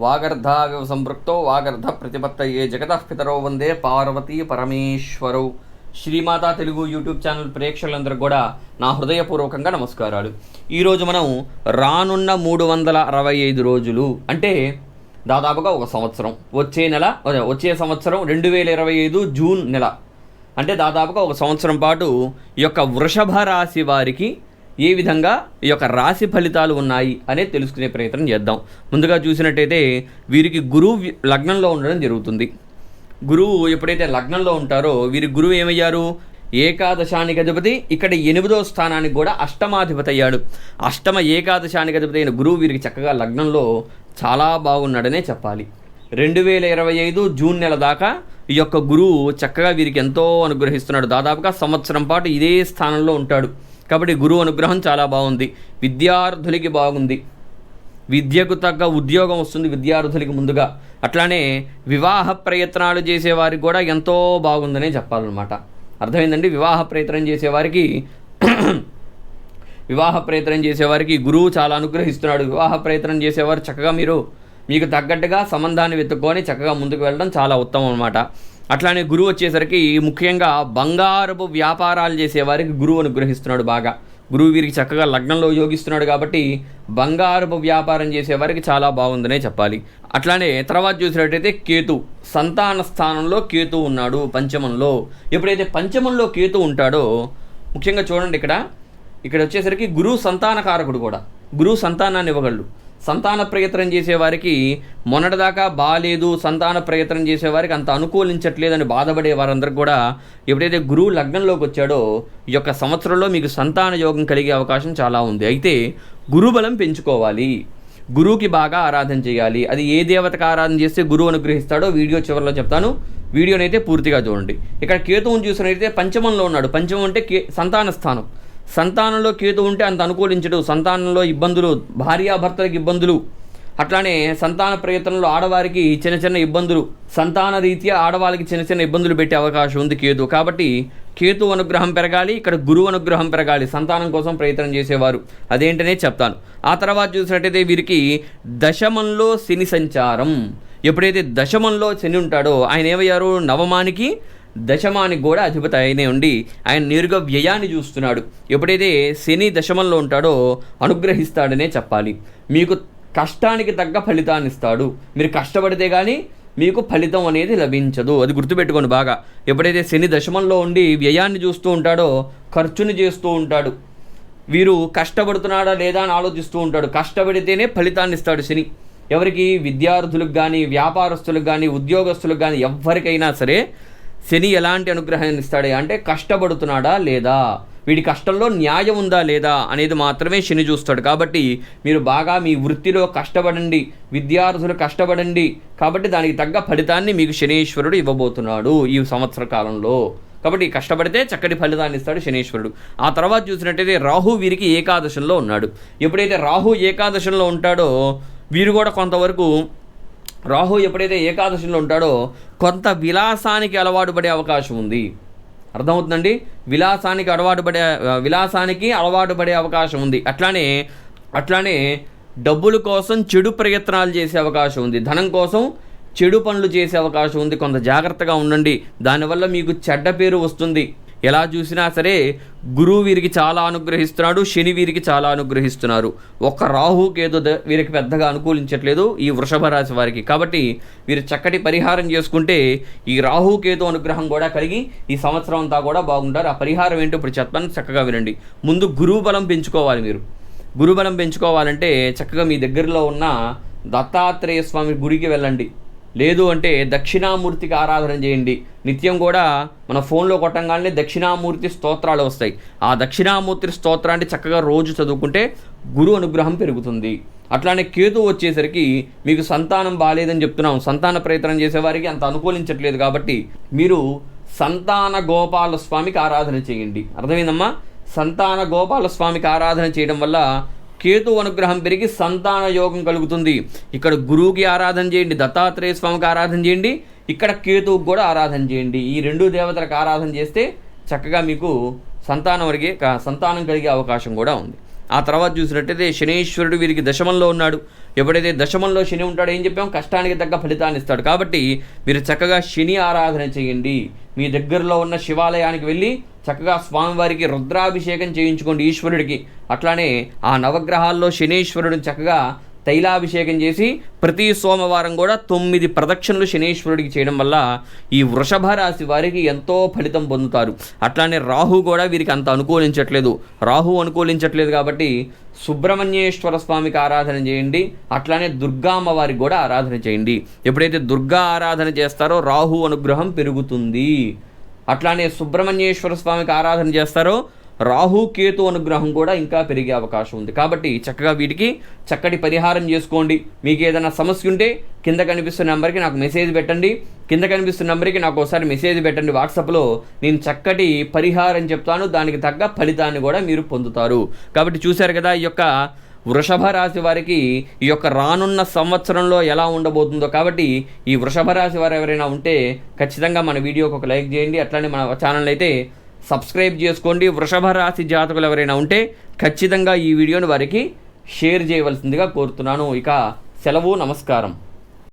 వాగర్ధావివ సంపృక్తో వాగర్ధ ప్రతిపత్తయే జగతః పితరో వందే పార్వతీ పరమేశ్వరౌ. శ్రీమాతా తెలుగు యూట్యూబ్ ఛానల్ ప్రేక్షకులందరూ కూడా నా హృదయపూర్వకంగా నమస్కారాలు. ఈరోజు మనం రానున్న మూడు వందల అరవై ఐదు రోజులు అంటే దాదాపుగా ఒక సంవత్సరం. వచ్చే నెల వచ్చే సంవత్సరం రెండు వేల ఇరవై ఐదు జూన్ నెల. అంటే దాదాపుగా ఒక సంవత్సరం పాటు ఈ యొక్క వృషభ రాశి వారికి ఏ విధంగా ఈ యొక్క రాశి ఫలితాలు ఉన్నాయి అనేది తెలుసుకునే ప్రయత్నం చేద్దాం. ముందుగా చూసినట్టయితే వీరికి గురువు లగ్నంలో ఉండడం జరుగుతుంది. గురువు ఎప్పుడైతే లగ్నంలో ఉంటారో వీరి గురువు ఏమయ్యారు? ఏకాదశానికి అధిపతి ఇక్కడ ఎనిమిదో స్థానానికి కూడా అష్టమాధిపతి అయ్యాడు. అష్టమ ఏకాదశానికి అధిపతి అయిన గురువు వీరికి చక్కగా లగ్నంలో చాలా బాగున్నాడనే చెప్పాలి. రెండు వేల ఇరవై ఐదు జూన్ నెల దాకా ఈ యొక్క గురువు చక్కగా వీరికి ఎంతో అనుగ్రహిస్తున్నాడు. దాదాపుగా సంవత్సరం పాటు ఇదే స్థానంలో ఉంటాడు. కాబట్టి గురువు అనుగ్రహం చాలా బాగుంది. విద్యార్థులకి బాగుంది. విద్యకు తగ్గ ఉద్యోగం వస్తుంది విద్యార్థులకి ముందుగా. అట్లానే వివాహ ప్రయత్నాలు చేసేవారికి కూడా ఎంతో బాగుందనే చెప్పాలన్నమాట. అర్థమైందండి? వివాహ ప్రయత్నం చేసేవారికి వివాహ ప్రయత్నం చేసేవారికి గురువు చాలా అనుగ్రహిస్తున్నాడు. వివాహ ప్రయత్నం చేసేవారు చక్కగా మీరు మీకు తగ్గట్టుగా సంబంధాన్ని వెతుక్కొని చక్కగా ముందుకు వెళ్ళడం చాలా ఉత్తమం అనమాట అట్లానే గురువు వచ్చేసరికి ముఖ్యంగా బంగారపు వ్యాపారాలు చేసేవారికి గురువు అనుగ్రహిస్తున్నాడు బాగా. గురువు వీరికి చక్కగా లగ్నంలో యోగిస్తున్నాడు కాబట్టి బంగారపు వ్యాపారం చేసేవారికి చాలా బాగుందనే చెప్పాలి. అట్లానే తర్వాత చూసినట్టయితే కేతు సంతాన స్థానంలో కేతు ఉన్నాడు పంచమంలో. ఎప్పుడైతే పంచమంలో కేతు ఉంటాడో ముఖ్యంగా చూడండి ఇక్కడ ఇక్కడ వచ్చేసరికి గురువు సంతానకారకుడు కూడా. గురువు సంతానాన్ని ఇవ్వగలడు. సంతాన ప్రయత్నం చేసేవారికి మొన్నటిదాకా బాగాలేదు సంతాన ప్రయత్నం చేసేవారికి అంత అనుకూలించట్లేదని బాధపడే వారందరూ కూడా ఎప్పుడైతే గురువు లగ్నంలోకి వచ్చాడో ఈ యొక్క సంవత్సరంలో మీకు సంతాన యోగం కలిగే అవకాశం చాలా ఉంది. అయితే గురుబలం పెంచుకోవాలి. గురువుకి బాగా ఆరాధన చేయాలి. అది ఏ దేవతకు ఆరాధన చేస్తే గురువు అనుగ్రహిస్తాడో వీడియో చివరిలో చెప్తాను. వీడియోనైతే అయితే పూర్తిగా చూడండి. ఇక్కడ కేతువుని చూసినట్టయితే పంచమంలో ఉన్నాడు. పంచమం అంటే కే సంతాన స్థానం. సంతానంలో కేతు ఉంటే అంత అనుకూలించడు. సంతానంలో ఇబ్బందులు భార్యాభర్తలకు ఇబ్బందులు. అట్లానే సంతాన ప్రయత్నంలో ఆడవారికి చిన్న చిన్న ఇబ్బందులు. సంతాన రీత్యా ఆడవాళ్ళకి చిన్న చిన్న ఇబ్బందులు పెట్టే అవకాశం ఉంది కేతు. కాబట్టి కేతు అనుగ్రహం పెరగాలి ఇక్కడ గురువు అనుగ్రహం పెరగాలి. సంతానం కోసం ప్రయత్నం చేసేవారు. అదేంటనే చెప్తాను. ఆ తర్వాత చూసినట్టయితే వీరికి దశమంలో శని సంచారం. ఎప్పుడైతే దశమంలో శని ఉంటాడో ఆయన ఏమయ్యారు? నవమానికి దశమానికి కూడా అధిపతి ఆయనే ఉండి ఆయన నేరుగా వ్యయాన్ని చూస్తున్నాడు. ఎప్పుడైతే శని దశమంలో ఉంటాడో అనుగ్రహిస్తాడనే చెప్పాలి. మీకు కష్టానికి తగ్గ ఫలితాన్ని ఇస్తాడు. మీరు కష్టపడితే కానీ మీకు ఫలితం అనేది లభించదు. అది గుర్తుపెట్టుకోండి బాగా. ఎప్పుడైతే శని దశమంలో ఉండి వ్యయాన్ని చూస్తూ ఉంటాడో ఖర్చుని చేస్తూ ఉంటాడు వీరు కష్టపడుతున్నాడా లేదా అని ఆలోచిస్తూ ఉంటాడు. కష్టపడితేనే ఫలితాన్ని ఇస్తాడు శని. ఎవరికి విద్యార్థులకు కానీ వ్యాపారస్తులకు కానీ ఉద్యోగస్తులకు కానీ ఎవరికైనా సరే శని ఎలాంటి అనుగ్రహాన్ని ఇస్తాడు? అంటే కష్టపడుతున్నాడా లేదా? వీడి కష్టంలో న్యాయం ఉందా లేదా అనేది మాత్రమే శని చూస్తాడు. కాబట్టి మీరు బాగా మీ వృత్తిలో కష్టపడండి విద్యార్థులు కష్టపడండి. కాబట్టి దానికి తగ్గ ఫలితాన్ని మీకు శనీశ్వరుడు ఇవ్వబోతున్నాడు ఈ సంవత్సర కాలంలో. కాబట్టి కష్టపడితే చక్కటి ఫలితాన్ని ఇస్తాడు శనీశ్వరుడు. ఆ తర్వాత చూసినట్టయితే రాహు వీరికి ఏకాదశంలో ఉన్నాడు. ఎప్పుడైతే రాహు ఏకాదశంలో ఉంటాడో వీరు కూడా కొంతవరకు రాహు ఎప్పుడైతే ఏకాదశిలో ఉంటాడో కొంత విలాసానికి అలవాటు పడే అవకాశం ఉంది. అర్థమవుతుందండి? విలాసానికి అలవాటు పడే విలాసానికి అలవాటు పడే అవకాశం ఉంది. అట్లానే అట్లానే డబ్బుల కోసం చెడు ప్రయత్నాలు చేసే అవకాశం ఉంది. ధనం కోసం చెడు పనులు చేసే అవకాశం ఉంది. కొంత జాగ్రత్తగా ఉండండి. దానివల్ల మీకు చెడ్డ పేరు వస్తుంది. ఎలా చూసినా సరే గురువు వీరికి చాలా అనుగ్రహిస్తున్నాడు శని వీరికి చాలా అనుగ్రహిస్తున్నారు. ఒక్క రాహుకి ఏదో ద- వీరికి పెద్దగా అనుకూలించట్లేదు ఈ వృషభ రాశి వారికి. కాబట్టి వీరు చక్కటి పరిహారం చేసుకుంటే ఈ రాహుకేతు అనుగ్రహం కూడా కలిగి ఈ సంవత్సరం అంతా కూడా బాగుంటారు. ఆ పరిహారం ఏంటో ఇప్పుడు చెప్తాను చక్కగా వినండి. ముందు గురువు బలం పెంచుకోవాలి మీరు. గురుబలం పెంచుకోవాలంటే చక్కగా మీ దగ్గరలో ఉన్న దత్తాత్రేయ స్వామి గుడికి వెళ్ళండి. లేదు అంటే దక్షిణామూర్తికి ఆరాధన చేయండి. నిత్యం కూడా మన ఫోన్లో కొట్టంగానే దక్షిణామూర్తి స్తోత్రాలు వస్తాయి. ఆ దక్షిణామూర్తి స్తోత్రాన్ని చక్కగా రోజు చదువుకుంటే గురు అనుగ్రహం పెరుగుతుంది. అట్లానే కేతు వచ్చేసరికి మీకు సంతానం బాగాలేదని చెప్తున్నాం. సంతాన ప్రయత్నం చేసేవారికి అంత అనుకూలించట్లేదు కాబట్టి మీరు సంతాన గోపాల స్వామికి ఆరాధన చేయండి. అర్థమైందమ్మా? సంతాన గోపాల స్వామికి ఆరాధన చేయడం వల్ల కేతు అనుగ్రహం పెరిగి సంతాన యోగం కలుగుతుంది. ఇక్కడ గురువుకి ఆరాధన చేయండి దత్తాత్రేయ స్వామికి ఆరాధన చేయండి ఇక్కడ కేతువుకి కూడా ఆరాధన చేయండి. ఈ రెండు దేవతలకు ఆరాధన చేస్తే చక్కగా మీకు సంతానం వరిగే సంతానం కలిగే అవకాశం కూడా ఉంది. ఆ తర్వాత చూసినట్టయితే శనీశ్వరుడు వీరికి దశమంలో ఉన్నాడు. ఎప్పుడైతే దశమంలో శని ఉంటాడో ఏం చెప్పాం? కష్టానికి తగ్గ ఫలితాన్ని ఇస్తాడు. కాబట్టి మీరు చక్కగా శని ఆరాధన చేయండి. మీ దగ్గరలో ఉన్న శివాలయానికి వెళ్ళి చక్కగా స్వామివారికి రుద్రాభిషేకం చేయించుకోండి ఈశ్వరుడికి. అట్లానే ఆ నవగ్రహాల్లో శనీశ్వరుడిని చక్కగా తైలాభిషేకం చేసి ప్రతి సోమవారం కూడా తొమ్మిది ప్రదక్షిణలు శనీశ్వరుడికి చేయడం వల్ల ఈ వృషభ రాశి వారికి ఎంతో ఫలితం పొందుతారు. అట్లానే రాహు కూడా వీరికి అంత అనుకూలించట్లేదు. రాహు అనుకూలించట్లేదు కాబట్టి సుబ్రహ్మణ్యేశ్వర స్వామికి ఆరాధన చేయండి. అట్లానే దుర్గా అమ్మవారికి కూడా ఆరాధన చేయండి. ఎప్పుడైతే దుర్గా ఆరాధన చేస్తారో రాహు అనుగ్రహం పెరుగుతుంది. అట్లానే సుబ్రహ్మణ్యేశ్వర స్వామికి ఆరాధన చేస్తారో రాహు కేతు అనుగ్రహం కూడా ఇంకా పెరిగే అవకాశం ఉంది. కాబట్టి చక్కగా వీటికి చక్కటి పరిహారం చేసుకోండి. మీకు ఏదైనా సమస్య ఉంటే కింద కనిపిస్తున్న నెంబర్కి నాకు మెసేజ్ పెట్టండి. కింద కనిపిస్తున్న నెంబర్కి నాకు ఒకసారి మెసేజ్ పెట్టండి వాట్సాప్లో. నేను చక్కటి పరిహారం చెప్తాను. దానికి తగ్గ ఫలితాన్ని కూడా మీరు పొందుతారు. కాబట్టి చూశారు కదా ఈ యొక్క వృషభ రాశి వారికి ఈ యొక్క రానున్న సంవత్సరంలో ఎలా ఉండబోతుందో. కాబట్టి ఈ వృషభ రాశి వారు ఎవరైనా ఉంటే ఖచ్చితంగా మన వీడియోకి ఒక లైక్ చేయండి. అట్లానే మన ఛానల్ అయితే సబ్స్క్రైబ్ చేసుకోండి. వృషభ రాశి జాతకులు ఎవరైనా ఉంటే ఖచ్చితంగా ఈ వీడియోని వారికి షేర్ చేయవలసిందిగా కోరుతున్నాను. ఇక సెలవు నమస్కారం.